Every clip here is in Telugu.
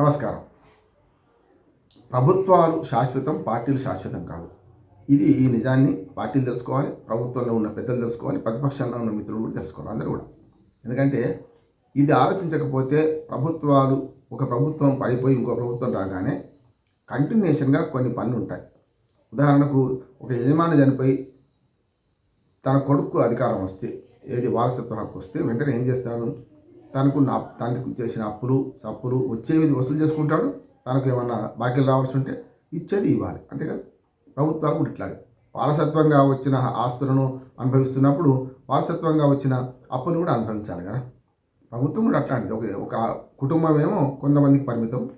నమస్కారం. ప్రభుత్వాలు శాశ్వతం పార్టీలు శాశ్వతం కాదు. ఇది ఈ నిజాన్ని పార్టీలు తెలుసుకోవాలి ప్రభుత్వంలో ఉన్న పెద్దలు తెలుసుకోవాలి ప్రతిపక్షంలో ఉన్న మిత్రులు కూడా తెలుసుకోవాలి అందరూ కూడా. ఎందుకంటే ఇది ఆలోచించకపోతే ప్రభుత్వాలు ఒక ప్రభుత్వం పడిపోయి ఇంకో ప్రభుత్వం రాగానే కంటిన్యూషన్గా కొన్ని పనులు ఉంటాయి. ఉదాహరణకు ఒక యజమాని చనిపోయి తన కొడుకు అధికారం వస్తే ఏది వారసత్వ హక్కు వస్తే వెంటనే ఏం చేస్తారు? తనకున్న తనకు చేసిన అప్పులు సప్పులు వచ్చేవి వసూలు చేసుకుంటాడు. తనకు ఏమన్నా బాకీలు రావాల్సి ఉంటే ఇచ్చేది ఇవ్వాలి. అంతేగా ప్రభుత్వాలు కూడా ఇట్లాగే. వారసత్వంగా వచ్చిన ఆస్తులను అనుభవిస్తున్నప్పుడు వారసత్వంగా వచ్చిన అప్పులు కూడా అనుభవించాలి కదా? ప్రభుత్వం కూడా అట్లాంటిది. ఒక ఒక కుటుంబం ఏమో కొంతమందికి పరిమితం.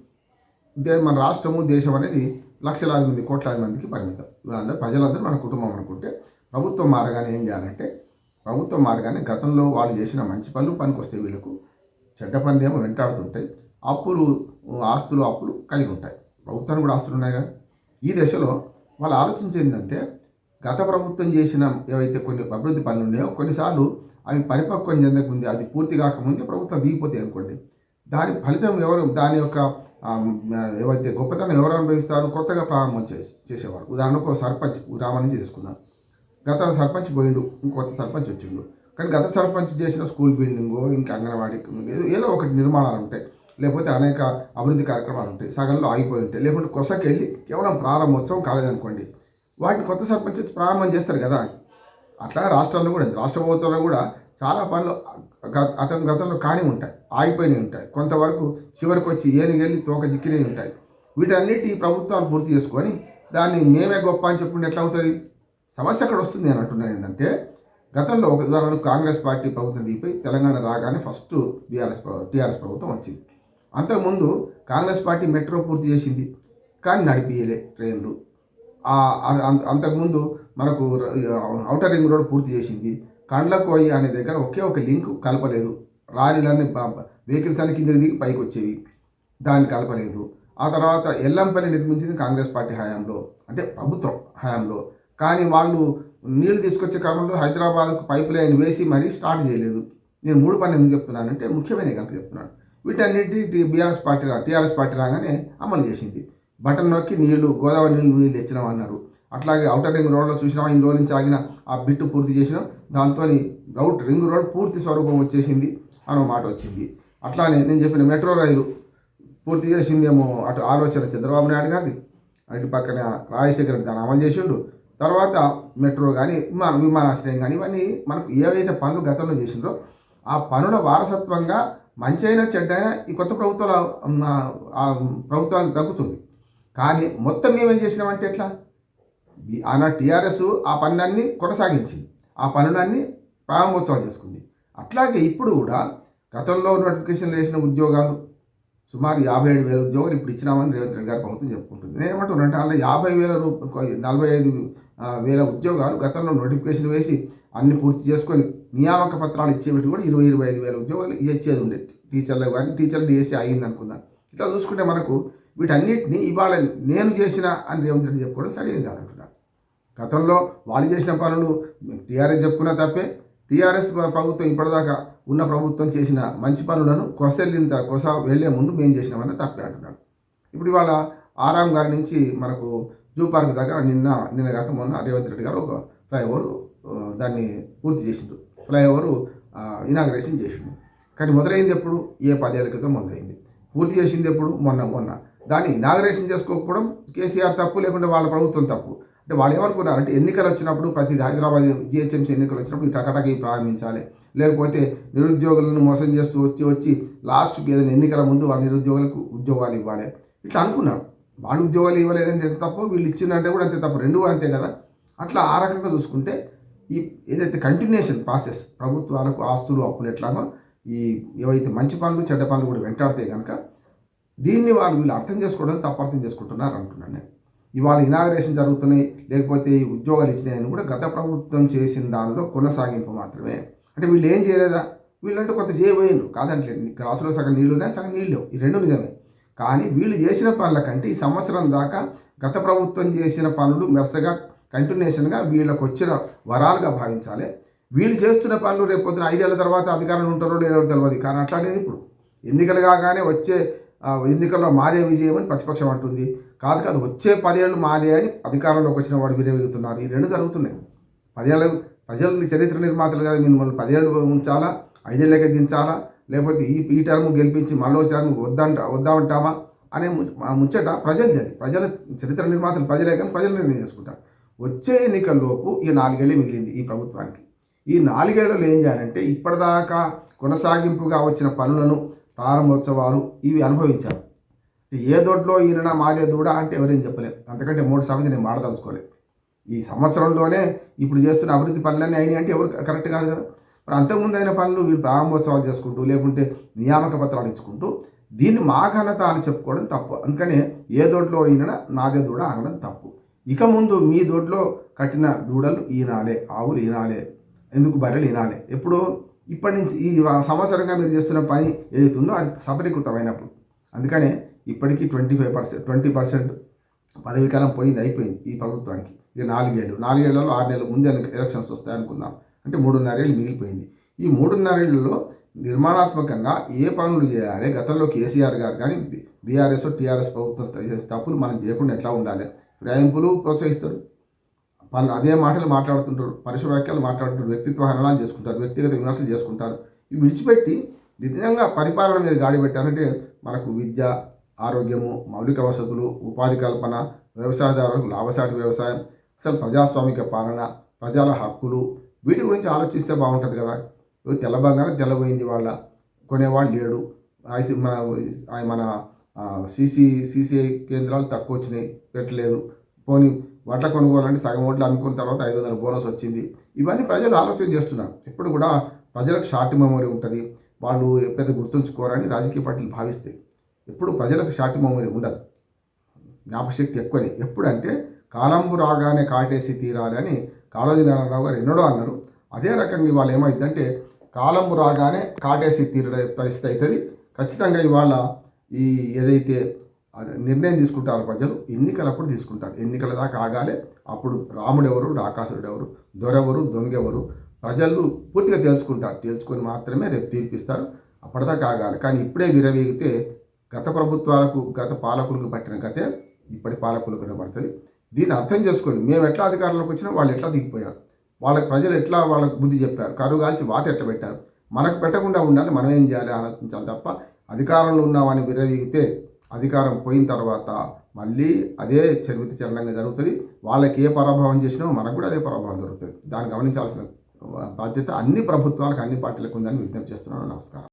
దే మన రాష్ట్రము దేశం అనేది లక్షలాది మంది కోట్లాది మందికి పరిమితం. వీళ్ళందరూ ప్రజలందరూ మన కుటుంబం అనుకుంటే ప్రభుత్వం మారగానే ఏం చేయాలంటే ప్రభుత్వం మారగానే గతంలో వాళ్ళు చేసిన మంచి పనులు పనికొస్తే వీళ్ళకు చెడ్డ పనులేమో వెంటాడుతుంటాయి అప్పులు ఆస్తులు అప్పులు కలిగి ఉంటాయి ప్రభుత్వానికి కూడా ఆస్తులు ఉన్నాయి కదా. ఈ దశలో వాళ్ళు ఆలోచించేది ఏంటంటే గత ప్రభుత్వం చేసిన ఏవైతే కొన్ని అభివృద్ధి పనులు ఉన్నాయో కొన్నిసార్లు అవి పరిపక్వం చెందకముందే అది పూర్తి కాకముందే ప్రభుత్వం దిగిపోతే అనుకోండి దాని ఫలితం ఎవరు దాని యొక్క ఏవైతే గొప్పతనం ఎవరు అనుభవిస్తారు? కొత్తగా ప్రారంభం చేసి చేసేవారు. ఉదాహరణకు ఒక సర్పంచ్ గ్రామం నుంచి తీసుకుందాం. గత సర్పంచ్ పోయిండు ఇంకొత్త సర్పంచ్ వచ్చిండు. కానీ గత సర్పంచ్ చేసిన స్కూల్ బిల్డింగ్ ఇంకా అంగన్వాడీ ఏదో ఏదో ఒకటి నిర్మాణాలు ఉంటాయి. లేకపోతే అనేక అభివృద్ధి కార్యక్రమాలు ఉంటాయి. సగంలో ఆగిపోయి ఉంటాయి. లేకుంటే కొసకి వెళ్ళి కేవలం ప్రారంభోత్సవం కాలేదనుకోండి. వాటిని కొత్త సర్పంచ్ ప్రారంభం చేస్తారు కదా. అట్లా రాష్ట్రాల్లో కూడా రాష్ట్ర ప్రభుత్వంలో కూడా చాలా పనులు గ- అతని గతంలో కాని ఉంటాయి. ఆగిపోయినవి ఉంటాయి. కొంతవరకు చివరికి వచ్చి ఏనుగెళ్ళి తోక చిక్కినవి ఉంటాయి. వీటన్నిటి ప్రభుత్వాలు పూర్తి చేసుకొని దాన్ని మేమే గొప్ప అని చెప్పుకుంటే ఎట్లా అవుతుంది? సమస్య అక్కడ వస్తుంది అని అంటున్నాను ఏంటంటే గతంలో ఒక ఉదాహరణ కాంగ్రెస్ పార్టీ ప్రభుత్వం దిగిపోయి తెలంగాణ రాగానే ఫస్ట్ బీఆర్ఎస్ టీఆర్ఎస్ ప్రభుత్వం వచ్చింది. అంతకుముందు కాంగ్రెస్ పార్టీ మెట్రో పూర్తి చేసింది కానీ నడిపియలే ట్రైన్లు. అంతకుముందు మనకు అవుటర్ ఔటర్ రింగ్ రోడ్ పూర్తి చేసింది. కండ్లకోయి అనే దగ్గర ఒకే ఒక లింక్ కలపలేదు. లారీలన్నీ వెహికల్స్ అన్ని కిందకి దిగి పైకి వచ్చేవి. దాన్ని కలపలేదు. ఆ తర్వాత ఎల్లంపల్లి నిర్మించింది కాంగ్రెస్ పార్టీ హయాంలో అంటే ప్రభుత్వం హయాంలో. కానీ వాళ్ళు నీళ్ళు తీసుకొచ్చే క్రమంలో హైదరాబాద్కు పైప్ లైన్ వేసి మరీ స్టార్ట్ చేయలేదు. నేను మూడు పనులు ఎందుకు చెప్తున్నానంటే ముఖ్యమైన కనుక చెప్తున్నాను. వీటన్నిటి బీఆర్ఎస్ పార్టీ రా టీఆర్ఎస్ పార్టీ రాగానే అమలు చేసింది. బటన్ నొక్కి నీళ్ళు గోదావరి నీళ్ళు నీళ్ళు తెచ్చినాం అన్నారు. అట్లాగే అవుటర్ రింగ్ రోడ్లో చూసినాం ఇన్ని రోజుల నుంచి ఆగిన ఆ బిట్టు పూర్తి చేసినాం. దాంతో రౌట్ రింగ్ రోడ్ పూర్తి స్వరూపం వచ్చేసింది అనే మాట వచ్చింది. అట్లానే నేను చెప్పిన మెట్రో రైలు పూర్తి చేసిందేమో అటు ఆలోచన చంద్రబాబు నాయుడు గారిది. అటు పక్కన రాజశేఖర్ రెడ్డి దాన్ని అమలు చేసిండు. తర్వాత మెట్రో కానీ విమాన విమానాశ్రయం కానీ ఇవన్నీ మనకు ఏవైతే పనులు గతంలో చేసిండ్రో ఆ పనుల వారసత్వంగా మంచి అయినా చెడ్డైనా ఈ కొత్త ప్రభుత్వాల ఆ ప్రభుత్వాలకు తగ్గుతుంది. కానీ మొత్తం మేమేం చేసినామంటే ఎట్లా? ఆనా ఆనాడు టీఆర్ఎస్ ఆ పనులన్నీ కొనసాగించింది. ఆ పనులన్నీ ప్రారంభోత్సవాలు చేసుకుంది. అట్లాగే ఇప్పుడు కూడా గతంలో నోటిఫికేషన్ వేసిన ఉద్యోగాలు సుమారు యాభై ఏడు వేల ఉద్యోగాలు ఇప్పుడు ఇచ్చినామని రేవంత్ రెడ్డి గారి ప్రభుత్వం చెప్పుకుంటుంది. నేను ఏమంటున్నానంటే అలా యాభై వేల రూపాయలు నలభై ఐదు వేల ఉద్యోగాలు గతంలో నోటిఫికేషన్ వేసి అన్ని పూర్తి చేసుకొని నియామక పత్రాలు ఇచ్చేవి కూడా ఇరవై ఇరవై ఐదు వేల ఉద్యోగాలు ఇచ్చేది ఉండే. టీచర్లకు కానీ టీచర్లు డిఎస్సీ అయింది అనుకుందాం ఇట్లా చూసుకుంటే మనకు వీటన్నిటిని ఇవాళ నేను చేసిన అని రేవంత్ రెడ్డి చెప్పుకోవడం సరైనది కాదంటున్నాడు గతంలో వాళ్ళు చేసిన పనులు టీఆర్ఎస్ చెప్పుకున్నా తప్పే. టీఆర్ఎస్ ప్రభుత్వం ఇప్పటిదాకా ఉన్న ప్రభుత్వం చేసిన మంచి పనులను కొసెళ్ళింత కొస వెళ్ళే ముందు మేము చేసినామని తప్పే అంటున్నాడు. ఇప్పుడు ఇవాళ ఆరాం గారి నుంచి మనకు జూ పార్క్ దాకా నిన్న నిన్న కాక మొన్న రేవంత్ రెడ్డి గారు ఒక ఫ్లైఓవర్ దాన్ని పూర్తి చేసిండు. ఫ్లైఓవర్ ఇనాగ్రేషన్ చేసిండు. కానీ మొదలైంది ఎప్పుడు? ఏ పదేళ్ళ క్రితం మొదలైంది. పూర్తి చేసింది ఎప్పుడు? మొన్న మొన్న. దాన్ని ఇనాగ్రేషన్ చేసుకోకపోవడం కేసీఆర్ తప్పు లేకుంటే వాళ్ళ ప్రభుత్వం తప్పు. అంటే వాళ్ళు ఏమనుకున్నారంటే ఎన్నికలు వచ్చినప్పుడు ప్రతి హైదరాబాద్ జిహెచ్ఎంసీ ఎన్నికలు వచ్చినప్పుడు ఈ టకటకి ప్రారంభించాలి. లేకపోతే నిరుద్యోగులను మోసం చేస్తూ వచ్చి వచ్చి లాస్ట్కి ఏదైనా ఎన్నికల ముందు వాళ్ళ నిరుద్యోగులకు ఉద్యోగాలు ఇవ్వాలి. ఇట్లా అనుకున్నారు. వాళ్ళు ఉద్యోగాలు ఇవ్వలేదంటే ఎంత తప్పు వీళ్ళు ఇచ్చిందంటే కూడా అంతే తప్పు రెండు కూడా అంతే కదా? అట్లా ఆ రకంగా చూసుకుంటే ఈ ఏదైతే కంటిన్యూషన్ ప్రాసెస్ ప్రభుత్వాలకు ఆస్తులు అప్పులు ఎట్లాగో ఈ ఏవైతే మంచి పనులు చెడ్డ పనులు కూడా వెంటాడితే కనుక దీన్ని వాళ్ళు వీళ్ళు అర్థం చేసుకోవడం తప్ప అర్థం చేసుకుంటున్నారు అంటున్నాను నేను. ఇవాళ ఇనాగరేషన్ జరుగుతున్నాయి లేకపోతే ఈ ఉద్యోగాలు ఇచ్చినాయని కూడా గత ప్రభుత్వం చేసిన దానిలో కొనసాగింపు మాత్రమే. అంటే వీళ్ళు ఏం చేయలేదా? వీళ్ళంటే కొంత చేయబోయారు కాదంటే గ్లాసులో సగం నీళ్ళు ఉన్నాయి సగం నీళ్ళు లేవు. ఈ రెండు నిజమే. కానీ వీళ్ళు చేసిన పనుల కంటే ఈ సంవత్సరం దాకా గత ప్రభుత్వం చేసిన పనులు మెరసగా కంటిన్యూషన్గా వీళ్ళకు వచ్చిన వరాలుగా భావించాలి. వీళ్ళు చేస్తున్న పనులు రేపు పొద్దున ఐదేళ్ళ తర్వాత అధికారంలో ఉంటారో లేదో తెలియదు కానీ అట్లానేది ఇప్పుడు. ఎన్నికలు కాగానే వచ్చే ఎన్నికల్లో మాదే విజయం అని ప్రతిపక్షం అంటుంది. కాదు కాదు వచ్చే పదేళ్ళు మాదే అని అధికారంలోకి వచ్చిన వాడు వినియోగిస్తున్నారు ఈ రెండు జరుగుతున్నాయి. పదేళ్ళ ప్రజల్ని చరిత్ర నిర్మాతలు కదా మిమ్మల్ని పదేళ్ళు ఉంచాలా ఐదేళ్ళకే దించాలా లేకపోతే ఈ ఈ టర్మ్ గెలిపించి మళ్ళీ టర్మ్ వద్దంట వద్దామంటామా అనే ముచ్చట ప్రజలది అది. ప్రజల చరిత్ర నిర్మాతలు ప్రజలే కానీ ప్రజలు నిర్ణయం చేసుకుంటారు. వచ్చే ఎన్నికల్లోపు ఈ నాలుగేళ్ళు మిగిలింది ఈ ప్రభుత్వానికి. ఈ నాలుగేళ్ళలో ఏం చేయాలంటే ఇప్పటిదాకా కొనసాగింపుగా వచ్చిన పనులను ప్రారంభోత్సవాలు ఇవి అనుభవించారు ఏ దొడ్లో ఈయన మాదే దూడ అంటే ఎవరేం చెప్పలేం అంతకంటే మూడు సమితి నేను మాడదలుచుకోలేదు ఈ సంవత్సరంలోనే ఇప్పుడు చేస్తున్న అభివృద్ధి పనులన్నీ అయినాయి అంటే ఎవరు కరెక్ట్ కాదు కదా. మరి అంతకుముందు అయిన పనులు వీళ్ళు ప్రారంభోత్సవాలు చేసుకుంటూ లేకుంటే నియామక పత్రాలు ఇచ్చుకుంటూ దీన్ని మా ఘనత అని చెప్పుకోవడం తప్పు. అందుకనే ఏ దొడ్లో ఈయన నాదే దూడ అనడం తప్పు. ఇక ముందు మీ దొడ్లో కట్టిన దూడలు ఈనాలే ఆవులు ఈనాలే ఎందుకు బర్రెలు ఈనాలే. ఎప్పుడు ఇప్పటి నుంచి ఈ సంవత్సరంగా మీరు చేస్తున్న పని ఏదైతుందో అది సఫలీకృతమైనప్పుడు. అందుకనే ఇప్పటికీ twenty five percent twenty percent పదవీకాలం పోయింది అయిపోయింది ఈ ప్రభుత్వానికి. ఇక నాలుగేళ్ళు నాలుగేళ్ళలో ఆరు నెలల ముందే ఎలక్షన్స్ వస్తాయి అనుకుందాం అంటే మూడున్నరేళ్ళు మిగిలిపోయింది. ఈ మూడున్నరేళ్ళలో నిర్మాణాత్మకంగా ఏ పనులు చేయాలి? గతంలో కేసీఆర్ గారు కానీ బీఆర్ఎస్ టీఆర్ఎస్ ప్రభుత్వం చేసే తప్పులు మనం చేయకుండా ఎట్లా ఉండాలి? రాయింపులు ప్రోత్సహిస్తారు. వాళ్ళు అదే మాటలు మాట్లాడుతుంటారు. పరుష వాక్యాలు మాట్లాడుతుంటారు. వ్యక్తిత్వ హననాలు చేసుకుంటారు. వ్యక్తిగత విమర్శలు చేసుకుంటారు. ఇవి విడిచిపెట్టి నిజంగా పరిపాలన మీద గాడి పెట్టారంటే మనకు విద్య ఆరోగ్యము మౌలిక వసతులు ఉపాధి కల్పన వ్యవసాయదారులకు లాభసాటి వ్యవసాయం అసలు ప్రజాస్వామిక పాలన ప్రజల హక్కులు వీటి గురించి ఆలోచిస్తే బాగుంటుంది కదా. తెల్ల బంగారం తెల్లబోయింది వాళ్ళ. కొనేవాడు లేడు. ఐసి మన మన సీసీ సీసీఐ కేంద్రాలు తక్కువ వచ్చినాయి. పెట్టలేదు. పోనీ వడ్ల కొనుగోలంటే సగం ఓట్లు అమ్ముకున్న తర్వాత ఐదు వందల బోనస్ వచ్చింది. ఇవన్నీ ప్రజలు ఆలోచన చేస్తున్నారు. ఎప్పుడు కూడా ప్రజలకు షార్ట్ మెమరీ ఉంటుంది. వాళ్ళు పెద్ద గుర్తుంచుకోరని రాజకీయ పార్టీలు భావిస్తాయి ఎప్పుడు ప్రజలకు షార్ట్ మెమరీ ఉండదు. జ్ఞాపశక్తి ఎక్కువనే. ఎప్పుడంటే కాలంబు రాగానే కాటేసి తీరాలి అని కాళోజీ నారాయణరావు గారు ఎన్నడో అన్నారు. అదే రకంగా ఇవాళ ఏమైందంటే కాలం రాగానే కాటేసి తీరే పరిస్థితి అవుతుంది. ఖచ్చితంగా ఇవాళ ఈ ఏదైతే నిర్ణయం తీసుకుంటారో ప్రజలు ఎన్నికలప్పుడు తీసుకుంటారు. ఎన్నికల దాకా ఆగాలి. అప్పుడు రాముడు ఎవరు రాకాసుడు ఎవరు దొరెవరు దొంగెవరు ప్రజలు పూర్తిగా తేల్చుకుంటారు. తేల్చుకొని మాత్రమే రేపు తీర్పిస్తారు. అప్పటిదాకా ఆగాలి. కానీ ఇప్పుడే విరవీగితే గత ప్రభుత్వాలకు గత పాలకులకు పట్టిన గతే ఇప్పటి పాలకులకు కూడా పడుతుంది దీన్ని అర్థం చేసుకొని మేము ఎట్లా అధికారంలోకి వచ్చినా వాళ్ళు ఎట్లా దిగిపోయారు? వాళ్ళకి ప్రజలు ఎట్లా వాళ్ళకి బుద్ధి చెప్పారు? కరువు కాల్చి వాత ఎట్లా పెట్టారు? మనకు పెట్టకుండా ఉండాలి మనం ఏం చేయాలి ఆలోచించాలి తప్ప అధికారంలో ఉన్నామని విరవీగితే అధికారం పోయిన తర్వాత మళ్ళీ అదే చరిత్ర చరణంగా జరుగుతుంది. వాళ్ళకి ఏ పరాభవం చేసినా మనకు కూడా అదే పరాభవం జరుగుతుంది. దాన్ని గమనించాల్సిన బాధ్యత అన్ని ప్రభుత్వాలకు అన్ని పార్టీలకు ఉందని విజ్ఞప్తి చేస్తున్నాను. నమస్కారం.